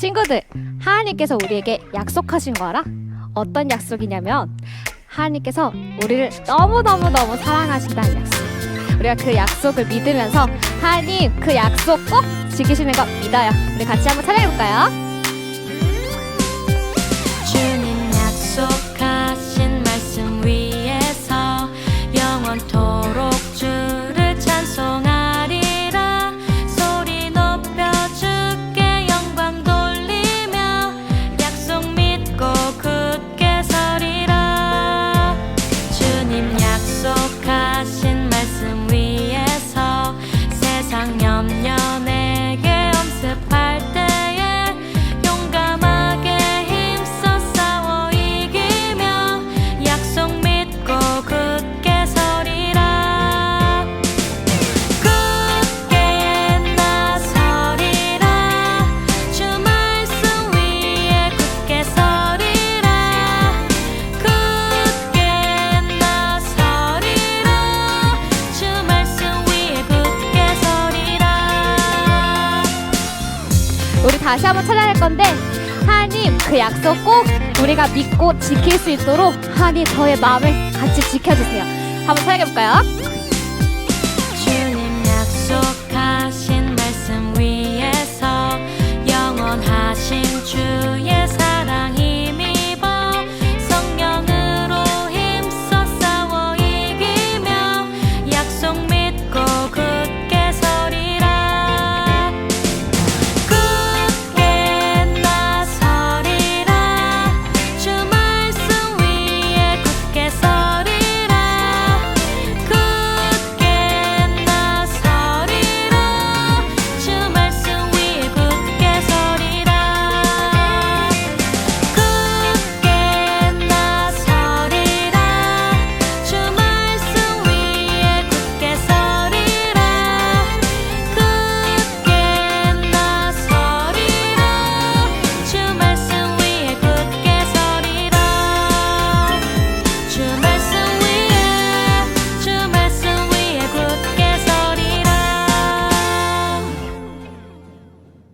친구들, 하나님께서 우리에게 약속하신 거 알아? 어떤 약속이냐면 하나님께서 우리를 너무너무너무 사랑하신다는 약속. 우리가 그 약속을 믿으면서 하나님 그 약속 꼭 지키시는 거 믿어요. 우리 같이 한번 찬양해 볼까요? 다시 한번 찬양할 건데 하나님 그 약속 꼭 우리가 믿고 지킬 수 있도록 하나님 저의 마음을 같이 지켜주세요. 한번 약속